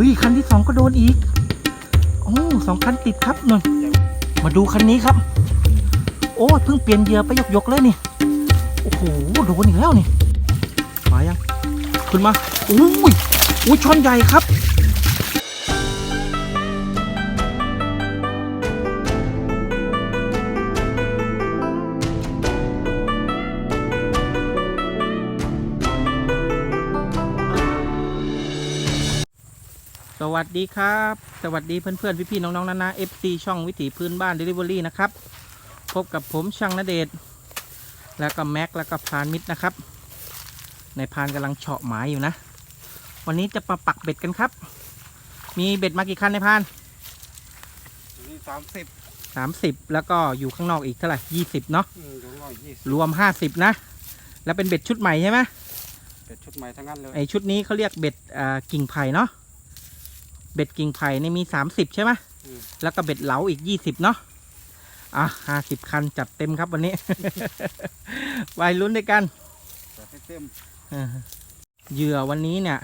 ฮ้ยคันที่สองก็โดนอีกโอ้สองคันติดครับนนมาดูคันนี้ครับ โอ้เพิ่งเปลี่ยนเหยื่อไปยกๆเลยนี่โอ้โหโดนอีกแล้วนี่มายังขึ้นมาอุ้ยอุ้ยช้อนใหญ่ครับ วัสดีครับ สวัสดีเพื่อนๆ พี่ๆ น้องๆนานา FC ช่องวิถีพื้นบ้าน Delivery นะครับ พบกับผมช่างนเดชน์แล้วก็แม็ก แล้วก็พรานมิตรนะครับ ในพรานกำลังเฉาะหมายอยู่นะ วันนี้จะมาปักเบ็ดกันครับ มีเบ็ดมากี่คันในพรานนี่สามสิบ30แล้วก็อยู่ข้างนอกอีกเท่าไหร่20เนาะอืมถึงร้อยยี่สิบรวม50นะ แล้วเป็นเบ็ดชุดใหม่ใช่ไหมเป็นชุดใหม่ทั้งนั้นเลย ไอชุดนี้เขาเรียกเบ็ดอ่ากิ่งไผ่เนาะ เบ็ดกิ่งไผ่นี่มี30ใช่ไหมอืมแล้วก็เบ็ดเหลาอีก20เนาะอะห้าสิบคันจัดเต็มครับวันนี้วัยรุ่นด้วยกันแต่ให้เต็มเออเหยื่อวันนี้เนี่ย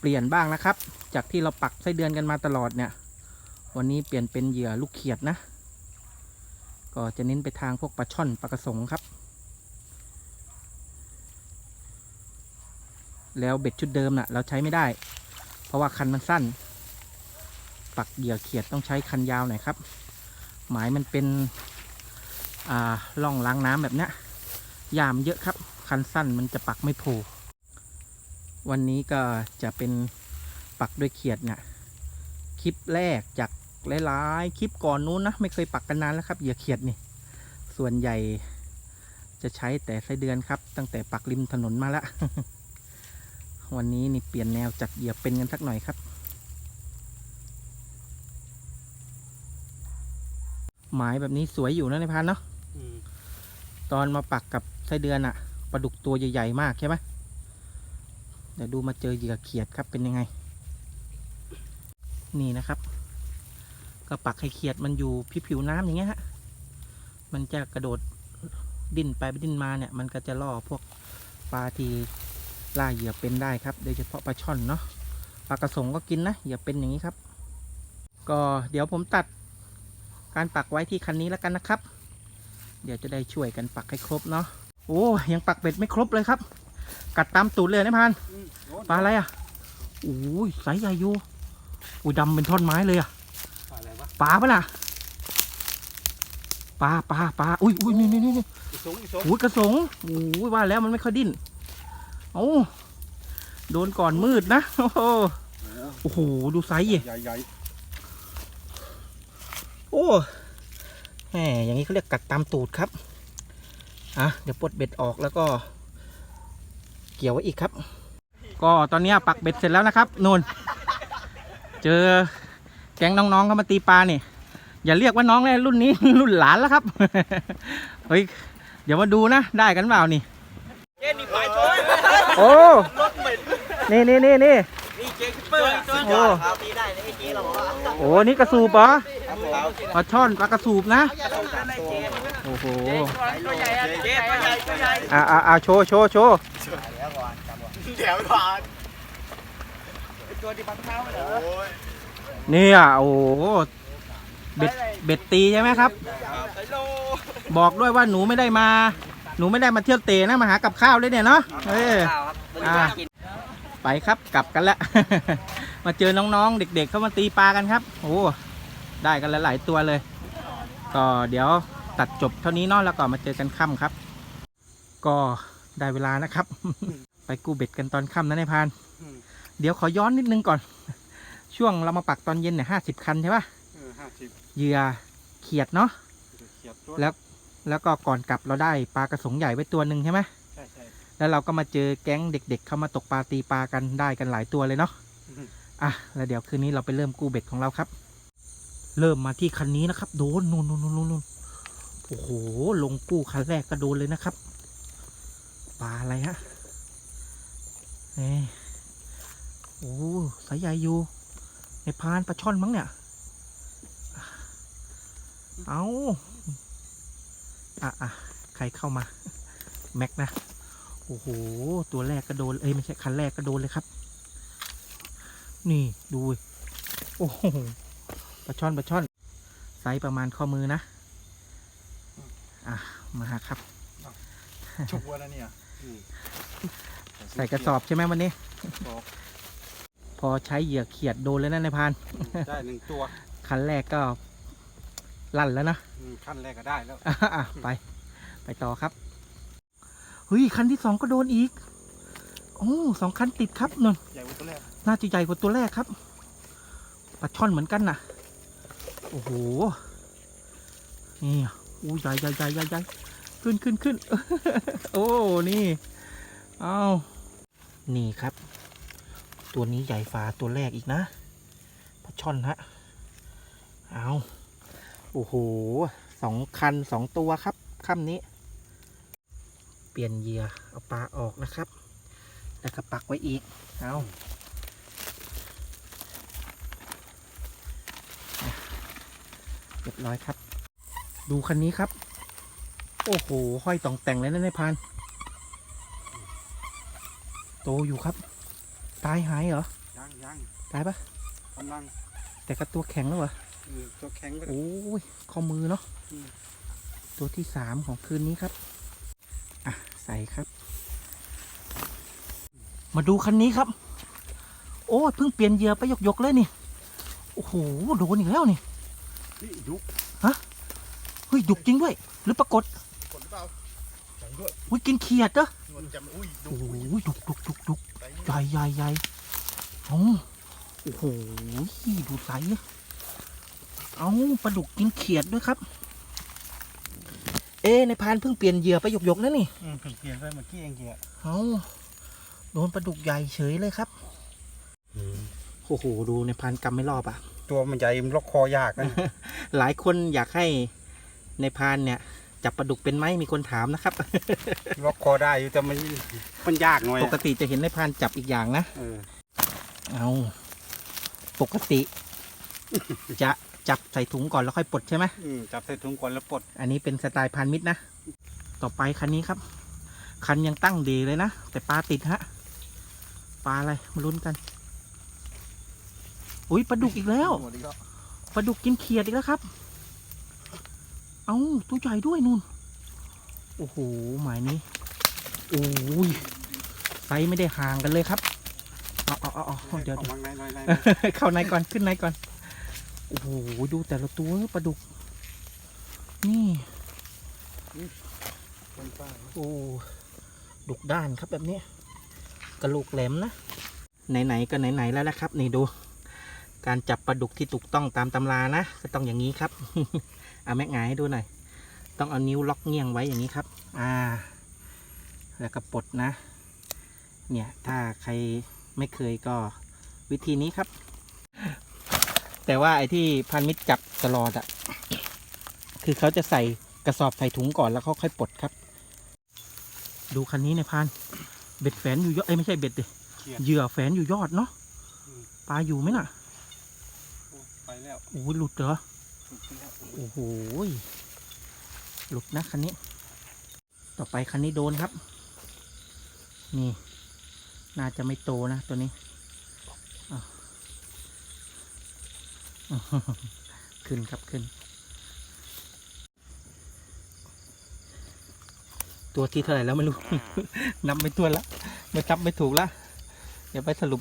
เปลี่ยนบ้างนะครับ จากที่เราปักไส้เดือนกันมาตลอดเนี่ย วันนี้เปลี่ยนเป็นเหยื่อลูกเขียดนะ ก็จะเน้นไปทางพวกปลาช่อนปลากระสงครับ แล้วเบ็ดชุดเดิมน่ะ เราใช้ไม่ได้ เพราะว่าคันมันสั้น ปักเหยื่อเขียดต้องใช้คันยาวหน่อยครับ หมายมันเป็นอ่าล่องล้างน้ำแบบเนี้ยยามเยอะครับ คันสั้นมันจะปักไม่โผล่วันนี้ก็จะเป็นปักด้วยเขียดเนี่ยคลิปแรกจากหลายๆคลิปก่อนนู้นนะไม่เคยปักกันนานแล้วครับเหยื่อเขียดนี่ ส่วนใหญ่จะใช้แต่ไส้เดือนครับ ตั้งแต่ปักริมถนนมาล้ววันนี้นี่เปลี่ยนแนวจัดเหยื่อเป็นกันสักหน่อยครับ หมายแบบนี้สวยอยู่นะในพันเนาะอืมตอนมาปักกับไส้เดือนอะปลาดุกตัวใหญ่ๆมากใช่ไหมเดี๋ยวดูมาเจอเหยื่อเขียดครับเป็นยังไง นี่นะครับ ก็ปักให้เขียดมันอยู่ผิวผิวน้ำอย่างเงี้ยฮะมันจะกระโดดดิ้นไปดิ้นมาเนี่ย มันก็จะล่อพวกปลาที่ล่าเหยื่อเป็นได้ครับ โดยเฉพาะปลาช่อนเนาะปลากระสงก็กินนะเหยื่อเป็นอย่างนี้ครับ ก็เดี๋ยวผมตัด การปักไว้ที่คันนี้แล้วกันนะครับ เดี๋ยวจะได้ช่วยกันปักให้ครบเนาะโอ้ยังปักเบ็ดไม่ครบเลยครับ กัดตามตูดเลยนะพันอืมโน่นปลาอะไรอะโอ้ยสายใหญ่อยู่อุ้ยดำเป็นท่อนไม้เลยอะปลาอะไรวะปลาปะล่ะปลาปลาปลาอุ้ยอุ้ยนี่นี่นี่นี่อีสงอีสงอุ้ยกระสงอุ้ยว่าแล้วมันไม่ค่อยดิ้นโอ้โดนก่อนมืดนะโอ้โหโอ้โหดูไซส์ดิใหญ่ใหญ่โอ้แหมอย่างนี้เขาเรียกกัดตามตูดครับอะเดี๋ยวปลดเบ็ดออกแล้วก็ เกี่ยวไว้อีกครับ ก็ตอนนี้ปักเบ็ดเสร็จแล้วนะครับนูนเจอแก๊งน้องๆเขามาตีปลาเนี่ยอย่าเรียกว่าน้องเลยรุ่นนี้ รุ่นหลานแล้วครับ เฮ้ย เดี๋ยวมาดูนะ ได้กันเปล่านี่เจนี่ฝ่ายชนโอ้รถเหม็นนี่นี่นี่นี่นี่เจคิปเปอร์สุดยอดครับตีได้เลยไอ้เจเราบอกว่าโอ้นี่กระสูบเหรอครับผม ปลาช่อนปลากระสูบนะต้องการอะไรเจโอ้โหตัวใหญ่อะเจตัวใหญ่ตัวใหญ่อ่าอ่าอ่าโชว์โชว์โชว์เดี๋ยวก่อนเดี๋ยวก่อนตัวที่พันเท้าเหรอเนี่ยโอ้โหเบ็ดเบ็ดตีใช่ไหมครับไซโลบอกด้วยว่าหนูไม่ได้มา หนูไม่ได้มาเที่ยวเตะนะมาหากับข้าวเลยเนี่ยเนาะเอออ่าไปครับกลับกันแล้วมาเจอน้องๆ เด็ก ๆ เข้ามาตีปลากันครับ โอ้ ได้กันหลายๆตัวเลย ก็เดี๋ยวตัดจบเท่านี้เนาะแล้วก็มาเจอกันค่ำครับ ก็ได้เวลานะครับ ไปกู้เบ็ดกันตอนค่ำนะนายพราน เดี๋ยวขอย้อนนิดนึงก่อน ช่วงเรามาปักตอนเย็นเนี่ยห้าสิบคันใช่ปะเออห้าสิบเหยื่อเขียดเนาะเขียดตัวแล้วแล้วก็ก่อนกลับเราได้ปลากระสงใหญ่ไว้ตัวหนึ่งใช่ไหมใช่ใช่แล้วเราก็มาเจอแก๊งเด็ก ๆ เข้ามาตกปลาตีปลากันได้กันหลายตัวเลยเนาะอืมอะแล้วเดี๋ยวคืนนี้เราไปเริ่มกู้เบ็ดของเราครับ เริ่มมาที่คันนี้นะครับ โดนนู่นนู่นนู่นนู่นโอ้โห ลงกู้คันแรกก็โดนเลยนะครับ ปลาอะไรฮะเอ้โอ้สายใหญ่อยู่ในพานปลาช่อนมั้งเนี่ย เอาอะอะใครเข้ามา แม็กนะ โอ้โห ตัวแรกก็โดน เอ้ยไม่ใช่คันแรกก็โดนเลยครับ นี่ดู โอ้โห ปลาช่อนปลาช่อนไซส์ประมาณข้อมือนะ อะ มาครับชุบวัวแล้วเนี่ยอืมใส่กระสอบใช่ไหมวันนี้กระสอบพอใช้เหยื่อเขียดโดนแล้วนะในายพรานอืมได้หนึ่งตัว คันแรกก็ลั่นแล้วนะอืมขั้นแรกก็ได้แล้วอะไป ไปต่อครับเฮ้ยคันที่สองก็โดนอีกโอ้สองคันติดครับนนใหญ่กว่าตัวแรกน่าจะใหญ่กว่าตัวแรกครับปลาช่อนเหมือนกันนะ โอ้โห นี่อู้ใหญ่ใหญ่ใหญ่ใหญ่ใหญ่ขึ้นขึ้นขึ้นโอ้ นี่ เอานี่ครับ ตัวนี้ใหญ่ฝาตัวแรกอีกนะปลาช่อนฮะ เอาโอ้โห สองคันสองตัวครับค่ำนี้ เปลี่ยนเหยื่อเอาปลาออกนะครับ แล้วก็ปักไว้อีก เอา เรียบร้อยครับ ดูคันนี้ครับ โอ้โห ห้อยต่องแต่งเลยนะนายพราน โตอยู่ครับ ตายหายเหรอ ยังยังตายปะกำลังแต่ก็ตัวแข็งแล้วเหรออืมตัวแข็งก็โอ้ยข้อมือเนาะอืมตัวที่สามของคืนนี้ครับ อะ ใส่ครับ มาดูคันนี้ครับ โอ้ยเพิ่งเปลี่ยนเหยื่อไปหยกๆเลยนี่ โอ้โห โดนอีกแล้วนี่ นี่ยุบเฮ้ยดุกจริงด้วย หรือปรากฏกดหรือเปล่าใส่ด้วยอุ้ยกินเขียดเหรอนวลจะอุ้ยดูโอ้โหดุกดุกดุกดุกใส่ใหญ่ใหญ่ใหญ่โอ้โอ้โหดูไซส์อะเอาปลาดุกกินเขียดด้วยครับ เอ๊ะในพานเพิ่งเปลี่ยนเหยื่อไปหยกๆนะนี่ อืมเปลี่ยนไปเมื่อกี้เองเหี้ยเอาโดนปลาดุกใหญ่เฉยเลยครับ โอ้โห ดูในพันกำไม่รอบอะ ตัวมันใหญ่มันล็อกคอยากนะ หลายคนอยากให้ในพานเนี่ย จับปลาดุกเป็นไหมมีคนถามนะครับ ล็อกคอได้อยู่แต่มันมันยากหน่อยปอะกติจะเห็นในพานจับอีกอย่างนะเออเอาปกติ จะจับใส่ถุงก่อนแล้วค่อยปลดใช่ไหมอืมจับใส่ถุงก่อนแล้วปลด อันนี้เป็นสไตล์พันมิตรนะ ต่อไปคันนี้ครับ คันยังตั้งดีเลยนะ แต่ปลาติดฮะ ปลาอะไรมาลุ้นกัน อุ้ยปลาดุกอีกแล้วหมดอีกแล้วปลาดุกกินเขียดอีกแล้วครับ เอาตัวใหญ่ด้วยนู่น โอ้โหหมายนี้โอ้ยไซส์ไม่ได้ห่างกันเลยครับเอาเอาเอาเอาเดี๋ยวอาเดี๋ยววางในในในเข้าในก่อนขึ้นในก่อน โอ้โหดูแต่ละตัวปลาดุก นี่คนป้าโอ้ดุกด้านครับแบบนี้กระโหลกแหลมนะ ไหนๆก็ไหนๆแล้วนะครับ นี่ดู การจับปลาดุกที่ถูกต้องตามตำรานะก็ต้องอย่างนี้ครับ เอาแม็กหงายให้ดูหน่อย ต้องเอานิ้วล็อกเงี่ยงไว้อย่างนี้ครับ อ่า แล้วก็ปลดนะ เนี่ยถ้าใครไม่เคยก็วิธีนี้ครับ แต่ว่าไอ้ที่พันมิตรจับตลอดอะคือเขาจะใส่กระสอบใส่ถุงก่อนแล้วเขาค่อยปลดครับ ดูคันนี้ในยพานเบ็ดแฝนอยู่ยอดเอ้ยไม่ใช่เบ็ดดิเขียดเหยื่อแฝนอยู่ยอดเนาะอืมปลาอยู่ไหมน่ะโอ้ไป แล้วโอ้ยหลุดเหรอถูกไปแล้วโอ้โหยหลุดนะคันนี้ ต่อไปคันนี้โดนครับ นี่ น่าจะไม่โตนะตัวนี้อ้าวขึ้นครับขึ้น ตัวที่เท่าไหร่แล้วไม่รู้ นับไม่ถ้วนแล้วไม่จับไม่ถูกแล้วเดี๋ยวไปสรุป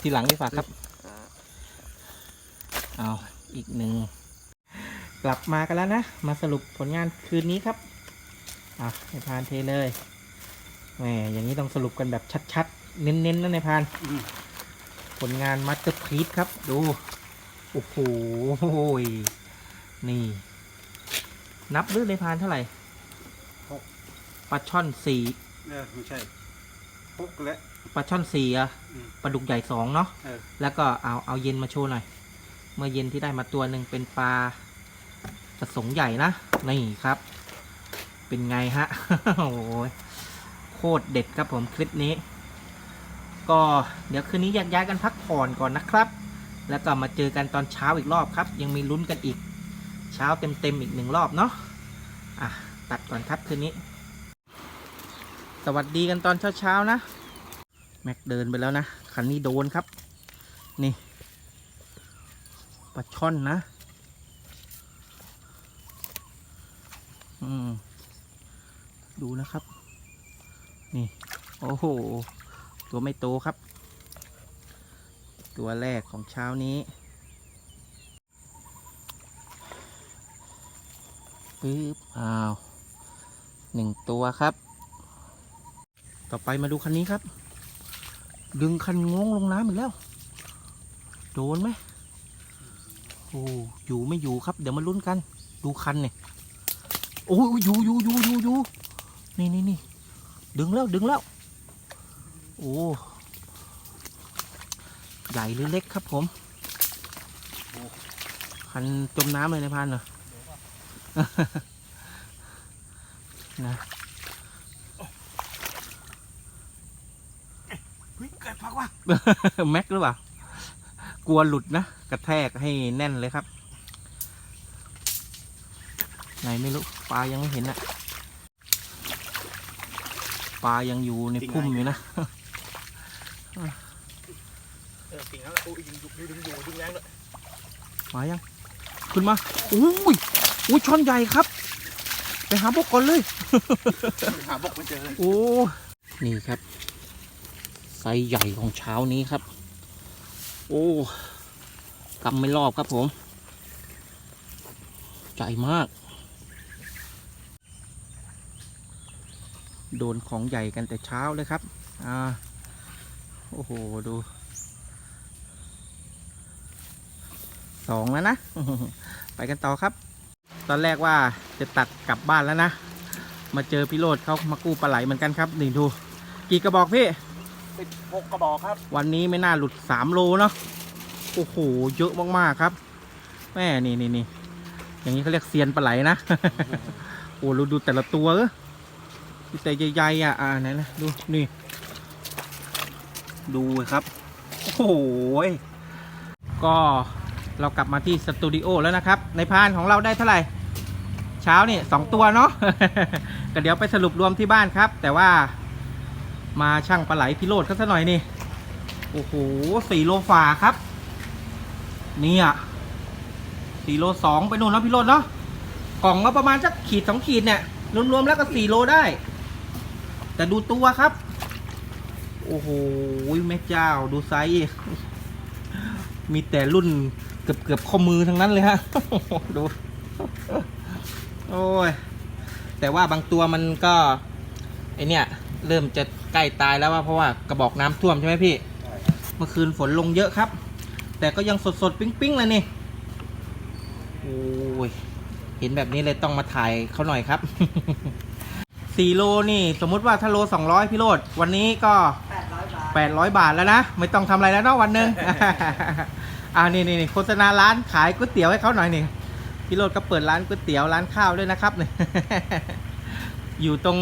ทีหลังดีกว่าครับ เอาอีกหนึ่ง กลับมากันแล้วนะ มาสรุปผลงานคืนนี้ครับ อะในพานเทเลยแหมอย่างนี้ต้องสรุปกันแบบชัดๆ เน้นๆนะในพานอืมผลงานมัตเตอร์พีซครับ ดู โอ้โหยนี่ นับหรือในพานเท่าไหร่ปลาช่อนสี่เออไม่ใช่พกแล้วปลาช่อนสี่อะอืมปลาดุกใหญ่สองเนาะเออแล้วก็เอาเอาเย็นมาโชว์หน่อย เมื่อเย็นที่ได้มาตัวหนึ่งเป็นปลาประสงค์ใหญ่นะ นี่ครับ เป็นไงฮะ โอ้ยโคตรเด็ดครับผมคลิปนี้ ก็เดี๋ยวคืนนี้แยกย้ายกันพักผ่อนก่อนนะครับ แล้วก็มาเจอกันตอนเช้าอีกรอบครับ ยังมีลุ้นกันอีก เช้าเต็มๆอีกหนึ่งรอบเนาะอะตัดก่อนครับคืนนี้ สวัสดีกันตอนเช้าๆนะ แม็กเดินไปแล้วนะคันนี้โดนครับ นี่ ปลาช่อนนะ อืม ดูนะครับ นี่ โอ้โห ตัวไม่โตครับ ตัวแรกของเช้านี้ปึ๊บอ้าวหนึ่งตัวครับ ต่อไปมาดูคันนี้ครับ ดึงคันงงลงน้ำอีกแล้ว โดนไหม โอ้อยู่ไม่อยู่ครับ เดี๋ยวมาลุ้นกัน ดูคันเนี่ยโอ้ยอยู่อยู่อยู่อยู่อยู่นี่นี่นี่ดึงแล้วดึงแล้ว โอ้ใหญ่หรือเล็กครับผมโอ้คันจมน้ำเลยในพันเหรอนะเฮ้ยเกิดพักว่ะแม็กหรือเปล่า กลัวหลุดนะ กระแทกให้แน่นเลยครับ ไหนไม่รู้ปลายังไม่เห็นอะปลายังอยู่ในพุ่มอยู่นะเออสิ่งนั้นกูยิงอยู่ดึงอยู่ดึงแรงเลยมายังขึ้นมาอุ้ยอุ้ยช้อนใหญ่ครับ ไปหาพวกก่อนเลย หาบกไม่เจอโอ้ นี่ครับ ไซส์ใหญ่ของเช้านี้ครับ โอ้กำไม่รอบครับผมใหญ่มาก โดนของใหญ่กันแต่เช้าเลยครับ อ่า โอ้โห ดู สองแล้วนะ ไปกันต่อครับ ตอนแรกว่าจะตัดกลับบ้านแล้วนะ มาเจอพี่โรดเขามากู้ปลาไหลเหมือนกันครับ นี่ดู กี่กระบอกพี่ สิบหกกระบอกครับ วันนี้ไม่น่าหลุดสามโลเนาะโอ้โหเยอะมากๆครับ แม่นี่นี่นี่อย่างนี้เขาเรียกเซียนปลาไหลนะ โอ้เราดูแต่ละตัวเออมีแต่ใหญ่ๆอะอ่าไหนนะดูนี่ ดูครับโอ้โหยก็เรากลับมาที่สตูดิโอแล้วนะครับ ในพานของเราได้เท่าไหร่ เช้านี่สองตัวเนาะก็เดี๋ยวไปสรุปรวมที่บ้านครับ แต่ว่า มาช่างปลาไหลพิโรธเขาซะหน่อยนี่ โอ้โหสี่โลฝ่าครับนี่ยสี่โลสองไปนู่นแล้วพิโรธเนาะกล่องก็ประมาณสักขีดสองขีดเนี่ยรวมๆแล้วก็สี่โลได้ แต่ดูตัวครับ โอ้โหแม่เจ้าดูไซส์มีแต่รุ่นเกือบเกือบข้อมือทั้งนั้นเลยฮะดูโอ้ยแต่ว่าบางตัวมันก็ไอเนี่ย เริ่มจะใกล้ตายแล้วว่าเพราะว่ากระบอกน้ำท่วมใช่ไหมพี่เมื่อคืนฝนลงเยอะครับ แต่ก็ยังสดสดๆปิ๊งๆเลยนี่โอ้ยเห็นแบบนี้เลยต้องมาถ่ายเขาหน่อยครับสี่โลนี่สมมุติว่าถ้าโลสองร้อยพี่โรดวันนี้ก็แปดร้อยบาทแปดร้อยบาทแล้วนะ ไม่ต้องทำอะไรแล้วเนาะวันหนึ่งอ่านี่นี่นี่โฆษณาร้านขายก๋วยเตี๋ยวให้เขาหน่อยนี่พี่โรดก็เปิดร้านก๋วยเตี๋ยวร้านข้าวด้วยนะครับนี่อยู่ตรง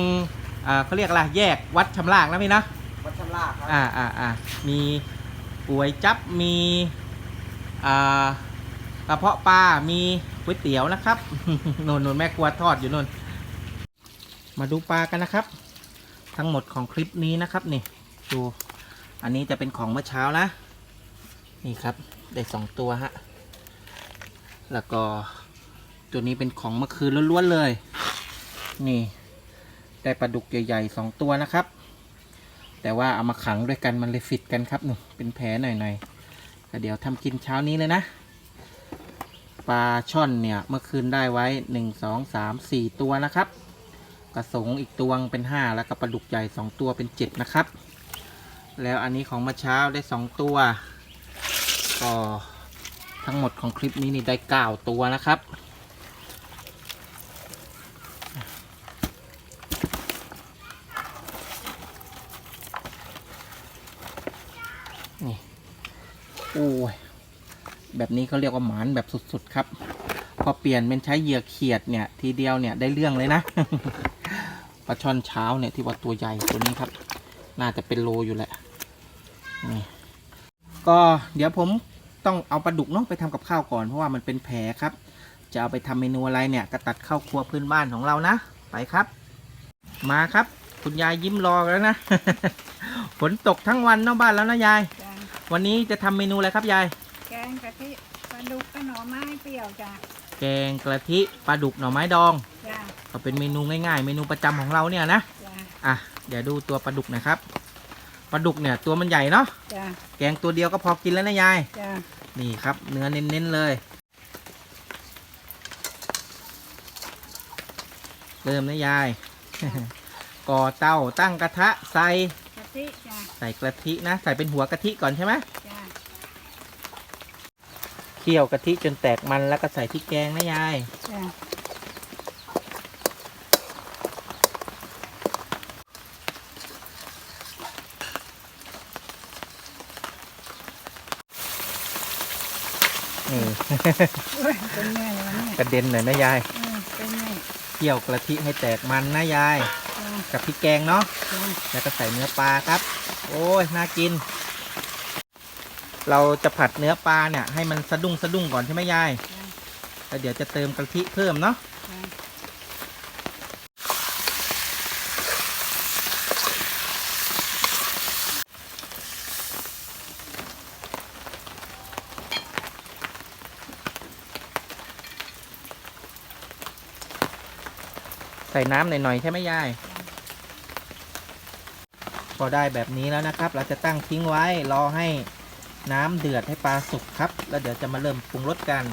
อ่าเขาเรียกอะไรแยกวัดชำรากนะพี่นะวัดชำลากครับอ่าอ่าอ่ามีก๋วยจับมีอ่ากระเพาะปลา มีก๋วยเตี๋ยวนะครับ นนนนแม่ครัวทอดอยู่นนมาดูปลากันนะครับ ทั้งหมดของคลิปนี้นะครับนี่ดูอันนี้จะเป็นของเมื่อเช้านะ นี่ครับได้สองตัวฮะแล้วก็ตัวนี้เป็นของเมื่อคืนล้วนๆเลย นี่ ได้ปลาดุกใหญ่ๆสองตัวนะครับ แต่ว่าเอามาขังด้วยกันมันเลยฟิตกันครับหนูเป็นแผลหน่อยๆก็เดี๋ยวทำกินเช้านี้เลยนะปลาช่อนเนี่ยเมื่อคืนได้ไว้หนึ่งสองสามสี่ตัวนะครับ กระสงอีกตัวเป็นห้าแล้วก็ปลาดุกใหญ่สองตัวเป็นเจ็ดนะครับ แล้วอันนี้ของเมื่อเช้าได้สองตัวก็ทั้งหมดของคลิปนี้นี่ได้เก้าตัวนะครับ อ้ยแบบนี้เขาเรียกว่าหมานแบบสุดๆครับ พอเปลี่ยนเป็นใช้เหยื่อเขียดเนี่ย ทีเดียวเนี่ยได้เรื่องเลยนะปลาช่อนเช้าเนี่ยที่ว่าตัวใหญ่ตัวนี้ครับ น่าจะเป็นโลอยู่แหละนี่ก็เดี๋ยวผมต้องเอาปลาดุกเนาะไปทำกับข้าวก่อนเพราะว่ามันเป็นแผลครับ จะเอาไปทำเมนูอะไรเนี่ยก็ตัดข้าวครัวพื้นบ้านของเรานะ ไปครับ มาครับ คุณยายยิ้มรอแล้วนะ ฝนตกทั้งวันนอกบ้านแล้วนะยาย วันนี้จะทำเมนูอะไรครับยาย แกงกะทิปลาลาดุกก็หน่อไม้เปรี้ยวจ้ะแกงกะทิปลาดุกหน่อไม้ดอง จ้ะก็เป็นเมนูง่ายๆ เมนูประจำของเราเนี่ยนะ จ้ะอะเดี๋ยวดูตัวปลาดุกหนะครับ ปลาดุกเนี่ยตัวมันใหญ่เนาะ จ้ะแกงตัวเดียวก็พอกินแล้วนะยาย จ้ะนี่ครับ เนื้อเน้นๆเลย เริ่มนะยาย ก่อเตาตั้งกระทะใส่กะ ทิจ้ะใส่กะทินะ ใส่เป็นหัวกะทิก่อนใช่ไหมจ้ะเคี่ยวกะทิจนแตกมันแล้วก็ใส่ที่แกงนะยาย จ้ะนี่โอ้ยเป็นไงวะเนี่ยกระเด็นหน่อยนะยาย เออเป็นไงเคี่ยวกะทิให้แตกมันนะยายจ้ะ กับพริกแกงเนาะแล้วก็ใส่เนื้อปลาครับ โอ้ยน่ากิน เราจะผัดเนื้อปลาเนี่ย ให้มันสะดุ้งสะดุ้งก่อนใช่ไหมยายแล้วเดี๋ยวจะเติมกะทิเพิ่มเนาะใส่น้ำหน่อยๆใช่ไหมยาย พอได้แบบนี้แล้วนะครับ เราจะตั้งทิ้งไว้รอให้น้ำเดือดให้ปลาสุกครับ แล้วเดี๋ยวจะมาเริ่มปรุงรสกัน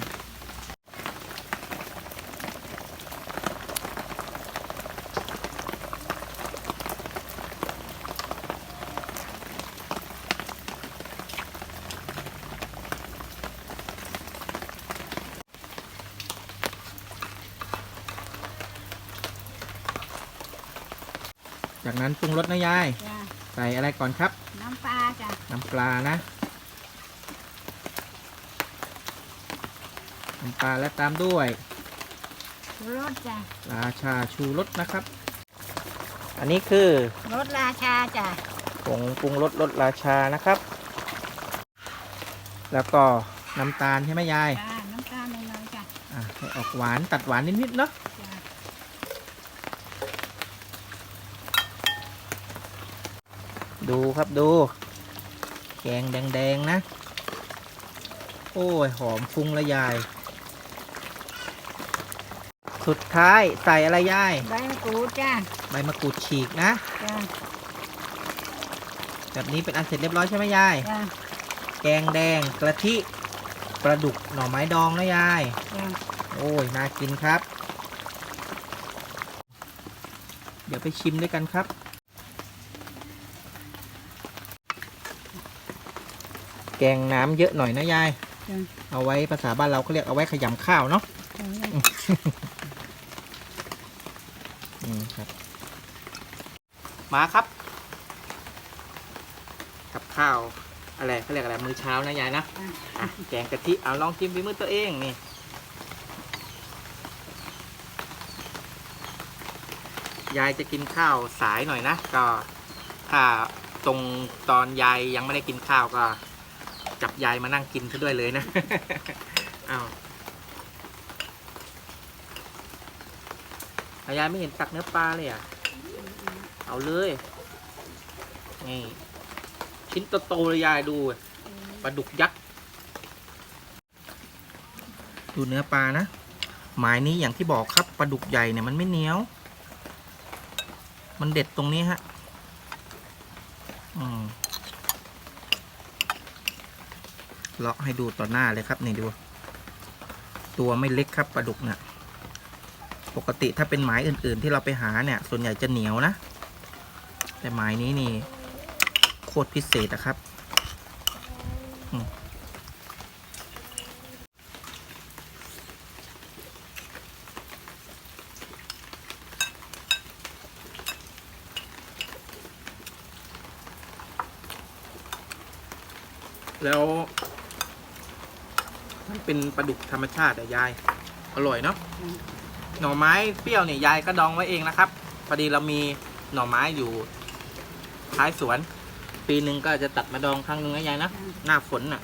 จากนั้นปรุงรสนะยาย ใส่อะไรก่อนครับ น้ำปลาจ้ะน้ำปลานะ น้ำปลาและตามด้วยชูรสจ้ะราชาชูรสนะครับ อันนี้คือรสราชาจ้ะผงปรุงรสรสราชานะครับ แล้วก็น้ำตาลใช่ไหมยายจ้ะน้ำตาลหน่อยๆจ้ะอะให้ออกหวานตัดหวานนิดๆเนาะ จ้ะ ดูครับดู แกงแดงๆนะ โอ้ย หอมฟุ้งละยาย สุดท้ายใส่อะไรยาย ใบมะกรูดจ้ะใบมะกรูดฉีกนะ จ้ะแบบนี้เป็นอันเสร็จเรียบร้อยใช่ไหมยาย จ้ะแกงแดงกระทิปลาดุกหน่อไม้ดองนะยาย จ้ะโอ้ย น่ากินครับ เดี๋ยวไปชิมด้วยกันครับ แกงน้ำเยอะหน่อยนะยายจ้ะเอาไว้ภาษาบ้านเราเขาเรียกเอาไว้ขยำข้าวเนาะจ้ะอืมครับ มาครับ กับข้าวอะไรเขาเรียกอะไรมื้อเช้านะยายนะอะแกงกะทิเอาลองชิมฝีมือตัวเองนี่ยายจะกินข้าวสายหน่อยนะ ก็ถ้าตรงตอนยายยังไม่ได้กินข้าวก็จับ ยายมานั่งกินซะด้วยเลยนะเอาอายายไม่เห็นตักเนื้อปลาเลยอะ เอาเลย นี่ ชิ้นโตๆเลยยายดูปลาดุกยักษ์ ดูเนื้อปลานะ หมายนี้อย่างที่บอกครับปลาดุกใหญ่เนี่ยมันไม่เหนียว มันเด็ดตรงนี้ฮะ อืม เลาะให้ดูต่อหน้าเลยครับนี่ดู ตัวไม่เล็กครับปลาดุกเนะ่ะปกติถ้าเป็นหมายอื่น ๆ ที่เราไปหาเนี่ย ส่วนใหญ่จะเหนียวนะ แต่หมายนี้นี่ โคตรพิเศษนะครับแล้ว มันเป็นปลาดุกธรรมชาติอะยาย อร่อยเนาะหน่อไม้เปรี้ยวเนี่ยยายก็ดองไว้เองนะครับพอดีเรามีหน่อไม้อยู่ท้ายสวน ปีหนึ่งก็จะตัดมาดองครั้งหนึ่งนะยายนะหน้าฝนน่ะ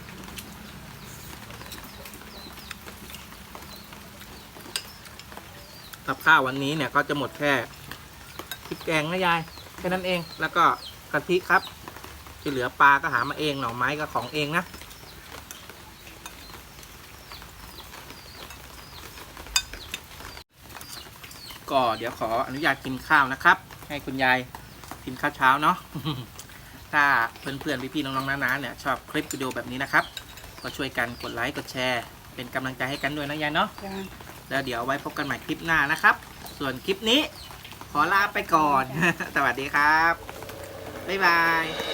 กับข้าววันนี้เนี่ยก็จะหมดแค่พริกแกงนะยายแค่นั้นเองแล้วก็กะทิครับที่เหลือปลาก็หามาเองหน่อไม้ก็ของเองนะ ก็เดี๋ยวขออนุญาตกินข้าวนะครับ ให้คุณยายกินข้าวเช้าเนาะถ้าเพื่อนๆพี่ๆน้องๆน้าๆเนี่ยชอบคลิปวิดีโอแบบนี้นะครับ ก็ช่วยกันกดไลค์กดแชร์ เป็นกำลังใจให้กันด้วยนะยายเนาะจ้าแล้วเดี๋ยวไว้พบกันใหม่คลิปหน้านะครับ ส่วนคลิปนี้ ขอลาไปก่อน สวัสดีครับบ๊ายบาย